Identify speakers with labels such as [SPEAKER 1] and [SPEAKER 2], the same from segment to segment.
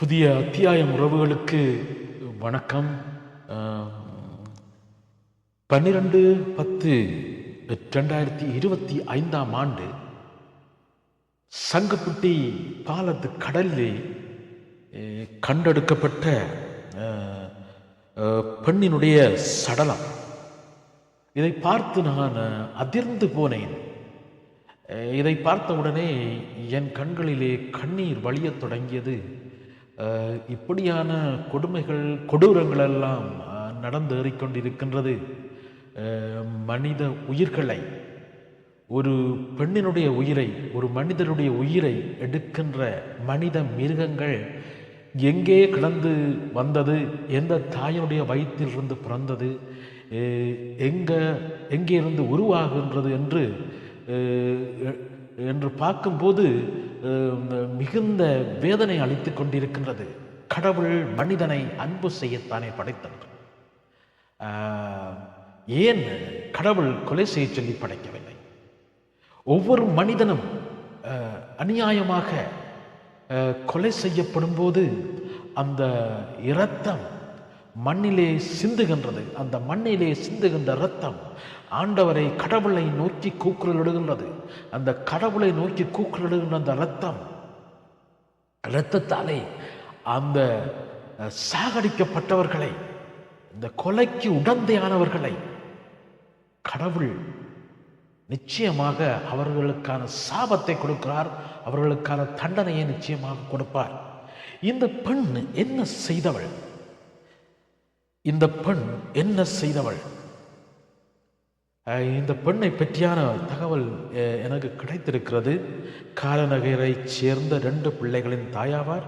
[SPEAKER 1] புதிய அத்தியாயம் உறவுகளுக்கு வணக்கம். பன்னிரண்டு பத்து ரெண்டாயிரத்தி இருபத்தி ஐந்தாம் ஆண்டு சங்கப்புட்டி பாலத்து கடலிலே கண்டெடுக்கப்பட்ட பெண்ணினுடைய சடலம். இதை பார்த்து நான் அதிர்ந்து போனேன். இதை பார்த்த உடனே என் கண்களிலே கண்ணீர் வழியத் தொடங்கியது. இப்படியான கொடுமைகள் கொடூரங்களெல்லாம் நடந்தேறிக்கொண்டிருக்கின்றது. மனித உயிர்களை ஒரு பெண்ணினுடைய உயிரை ஒரு மனிதனுடைய உயிரை எடுக்கின்ற மனித மிருகங்கள் எங்கே கிடந்து வந்தது எந்த தாயினுடைய வயிற்றிலிருந்து பிறந்தது எங்கே எங்க எங்கே இருந்து உருவாகின்றது என்று என்று பார்க்கும்போது மிகுந்த வேதனை அளித்து கொண்டிருக்கின்றது. கடவுள் மனிதனை அன்பு செய்யத்தானே படைத்தவர். ஏன் கடவுள் கொலை செய்ய சொல்லி படைக்கவில்லை? ஒவ்வொரு மனிதனும் அநியாயமாக கொலை செய்யப்படும் போது அந்த இரத்தம் மண்ணிலே சிந்துகின்றது. அந்த மண்ணிலே சிந்துகின்ற இரத்தம் ஆண்டவரை கடவுளை நோக்கி கூக்குரலிடுகின்றது. அந்த கடவுளை நோக்கி கூக்குரலிடுகின்ற அந்த இரத்தம் இரத்தத்தாலே அந்த சாகடிக்கப்பட்டவர்களை இந்த கொலைக்கு உடந்தையானவர்களை கடவுள் நிச்சயமாக அவர்களுக்கான சாபத்தை கொடுக்கிறார். அவர்களுக்கான தண்டனையை நிச்சயமாக கொடுப்பார். இந்த பெண் என்ன செய்தவள்? இந்த பெண் என்ன செய்தவள்? இந்த பெண்ணை பற்றியான தகவல் எனக்கு கிடைத்திருக்கிறது. காலநகரைச் சேர்ந்த ரெண்டு பிள்ளைகளின் தாயாவார்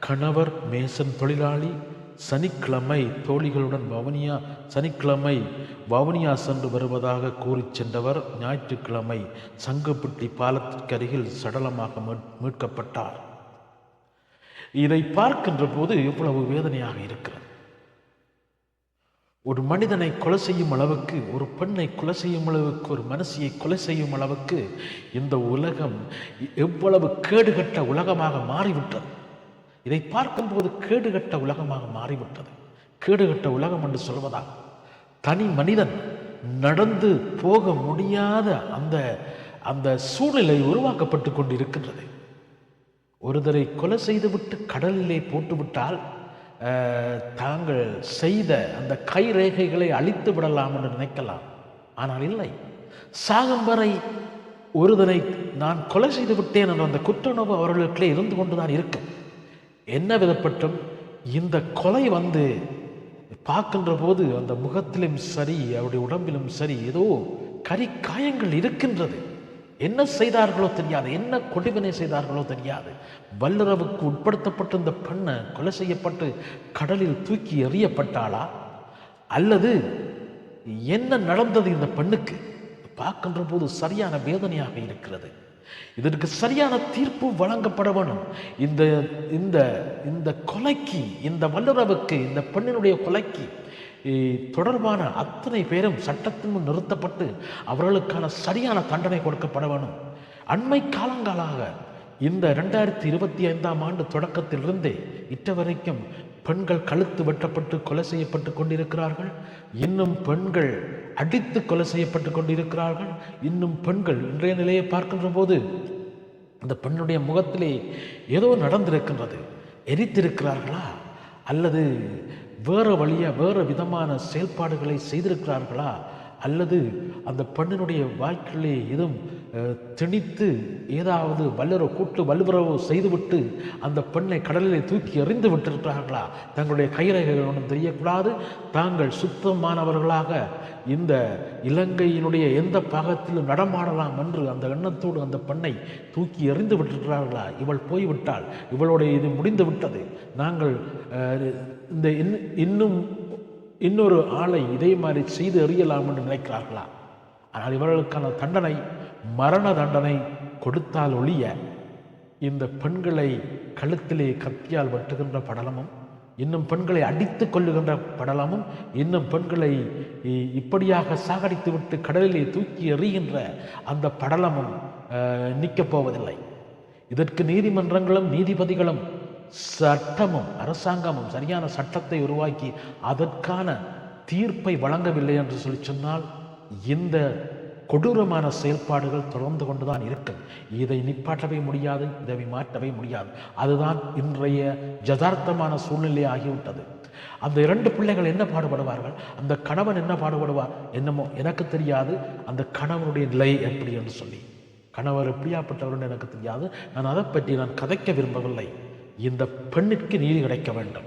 [SPEAKER 1] கணவர் மேசன் தொழிலாளி சனிக்கிழமை தோழிகளுடன் வவுனியா சனிக்கிழமை வவுனியா சென்று வருவதாக கூறிச் சென்றவர் ஞாயிற்றுக்கிழமை சங்கப்பட்டி பாலத்திற்கு அருகில் சடலமாக மீட்- மீட்கப்பட்டார். இதை பார்க்கின்ற போது இவ்வளவு வேதனையாக இருக்கிறது. ஒரு மனிதனை கொலை செய்யும் அளவுக்கு ஒரு பெண்ணை கொலை செய்யும் அளவுக்கு ஒரு மனசியை கொலை செய்யும் அளவுக்கு இந்த உலகம் எவ்வளவு கேடுகட்ட உலகமாக மாறிவிட்டது. இதை பார்க்கும்போது கேடுகட்ட உலகமாக மாறிவிட்டது. கேடுகட்ட உலகம் என்று சொல்வதாக தனி மனிதன் நடந்து போக முடியாத அந்த அந்த சூழ்நிலை உருவாக்கப்பட்டு கொண்டு இருக்கின்றது ஒருதரை கொலை செய்துவிட்டு கடலிலே போட்டுவிட்டால் தாங்கள் செய்த அந்த கைரேகைகளை அழித்து விடலாம் என்று நினைக்கலாம். ஆனால் இல்லை. சாகும் வரை ஒருதனை நான் கொலை செய்து விட்டேன் என்ற அந்த குற்றுணர்வு அவர்களுக்குள்ளே இருந்து கொண்டுதான் இருக்கும் என்ன விதப்பட்டும் இந்த கொலை வந்து பார்க்கின்ற போது அந்த முகத்திலும் சரி அவருடைய உடம்பிலும் சரி ஏதோ கறி காயங்கள் இருக்கின்றது. என்ன செய்தார்களோ தெரியாது. என்ன கொடுவினை செய்தார்களோ தெரியாது. வல்லுறவுக்கு உட்படுத்தப்பட்ட இந்த பெண்ணை கொலை செய்யப்பட்டு கடலில் தூக்கி எறியப்பட்டாளா? அல்லது என்ன நடந்தது இந்த பெண்ணுக்கு? பார்க்கின்ற போது சரியான வேதனையாக இருக்கிறது. இதற்கு சரியான தீர்ப்பு வழங்கப்பட வேணும் இந்த இந்த இந்த கொலைக்கு இந்த வல்லுறவுக்கு இந்த பெண்ணினுடைய கொலைக்கு தொடர்பான அத்தனை பேரும் சட்டத்தின் முன் நிறுத்தப்பட்டு அவர்களுக்கான சரியான தண்டனை கொடுக்கப்பட வேணும் அண்மை காலங்களாக இந்த ரெண்டாயிரத்தி இருபத்தி ஐந்தாம் ஆண்டு தொடக்கத்திலிருந்தே இட்டவரைக்கும் பெண்கள் கழுத்து வெட்டப்பட்டு கொலை செய்யப்பட்டு கொண்டிருக்கிறார்கள். இன்னும் பெண்கள் அடித்து கொலை செய்யப்பட்டு கொண்டிருக்கிறார்கள். இன்னும் பெண்கள் இன்றைய நிலையை பார்க்கின்ற போது அந்த பெண்ணுடைய முகத்திலே ஏதோ நடந்திருக்கின்றது. எரித்திருக்கிறார்களா? அல்லது வேறு வழியாக வேறு விதமான செயல்பாடுகளை செய்திருக்கிறார்களா? அல்லது அந்த பெண்ணினுடைய வாழ்க்கையிலே எதுவும் திணித்து ஏதாவது வல்லுறவு கூட்டு வல்லுறவு செய்துவிட்டு அந்த பெண்ணை கடலிலே தூக்கி எறிந்து விட்டிருக்கிறார்களா? தங்களுடைய கைரேகைகள் ஒன்றும் தெரியக்கூடாது. தாங்கள் சுத்தமானவர்களாக இந்த இலங்கையினுடைய எந்த பாகத்திலும் நடமாடலாம் என்று அந்த எண்ணத்தோடு அந்த பெண்ணை தூக்கி எறிந்து விட்டிருக்கிறார்களா? இவள் போய்விட்டாள். இவளுடைய இது முடிந்து விட்டது நாங்கள் இந்த இன்னும் இன்னொரு ஆளை இதே மாதிரி செய்து எறியலாம் என்று நினைக்கிறார்களா? ஆனால் இவர்களுக்கான தண்டனை மரண தண்டனை கொடுத்தால் ஒழிய இந்த பெண்களை கழுத்திலே கத்தியால் வெட்டுகின்ற படலமும் இன்னும் பெண்களை அடித்து கொள்ளுகின்ற படலமும் இன்னும் பெண்களை இ- இப்படியாக சாகடித்து விட்டு கடலிலே தூக்கி எறிகின்ற அந்த படலமும் நிற்கப் போவதில்லை. இதற்கு நீதிமன்றங்களும் நீதிபதிகளும் சட்டமும் அரசாங்கமும் சரியான சட்டத்தை உருவாக்கி அதற்கான தீர்ப்பை வழங்கவில்லை என்று சொல்லி சொன்னால் இந்த கொடூரமான செயல்பாடுகள் தொடர்ந்து கொண்டுதான் இருக்கும். இதை நிப்பாட்டவே முடியாது இதை மாற்றவே முடியாது. அதுதான் இன்றைய யதார்த்தமான சூழ்நிலை ஆகிவிட்டது. அந்த இரண்டு பிள்ளைகள் என்ன பாடுபடுவார்கள்? அந்த கணவன் என்ன பாடுபடுவார்? என்னமோ எனக்கு தெரியாது. அந்த கணவனுடைய நிலை எப்படி என்று சொல்லி. கணவர் எப்படியாப்பட்டவர் எனக்கு தெரியாது. நான் அதை பற்றி நான் கதைக்க விரும்பவில்லை. இந்த பெண்ணிற்கு நீதி கிடைக்க வேண்டும்.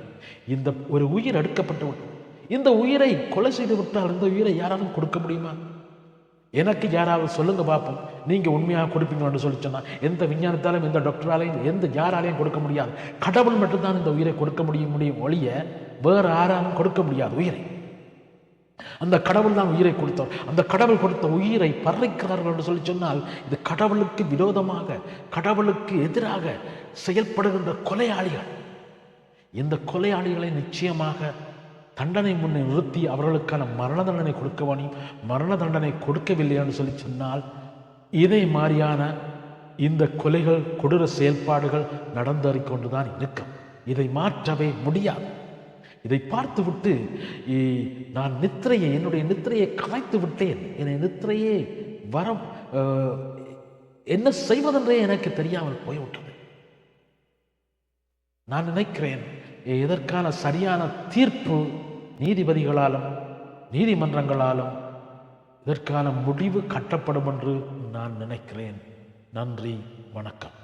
[SPEAKER 1] இந்த ஒரு உயிர் அடுக்கப்பட்டவன் இந்த உயிரை கொலை செய்து விட்டால் இந்த உயிரை யாராலும் கொடுக்க முடியுமா? எனக்கு யாராவது சொல்லுங்க பார்ப்போம் நீங்க உண்மையாக கொடுப்பீங்கன்னு சொல்லி சொன்னா எந்த விஞ்ஞானத்தாலும் எந்த டாக்டராலையும் எந்த யாராலையும் கொடுக்க முடியாது. கடவுள் மட்டும்தான் இந்த உயிரை கொடுக்க முடியும் முடியும் ஒழிய வேற யாராலும் கொடுக்க முடியாது உயிரை. அந்த கடவுள் தான் உயிரை கொடுத்தவர். அந்த கடவுள் கொடுத்த உயிரை பறிக்கிறார்கள் என்று சொல்லி சொன்னால் இது கடவுளுக்கு விரோதமாக கடவுளுக்கு எதிராக செயல்படுகின்ற கொலையாளிகள். இந்த கொலையாளிகளை நிச்சயமாக தண்டனை முன்னே நிறுத்தி அவர்களுக்கான மரண தண்டனை கொடுக்க வேணும் மரண தண்டனை கொடுக்கவில்லை என்று சொல்லி சொன்னால் இதை மாதிரியான இந்த கொலைகள் கொடூர செயல்பாடுகள் நடந்தறி கொண்டுதான் இருக்கும். இதை மாற்றவே முடியாது. இதை பார்த்துவிட்டு இ- நான் நித்திரையை என்னுடைய நித்திரையை கலைத்து விட்டேன். என்னை நித்திரையே வரம் என்ன செய்வதென்றே எனக்கு தெரியாமல் போய்விட்டது. நான் நினைக்கிறேன் இதற்கான சரியான தீர்ப்பு நீதிபதிகளாலும் நீதிமன்றங்களாலும் இதற்கான முடிவு கட்டப்படும் என்று நான் நினைக்கிறேன். நன்றி வணக்கம்.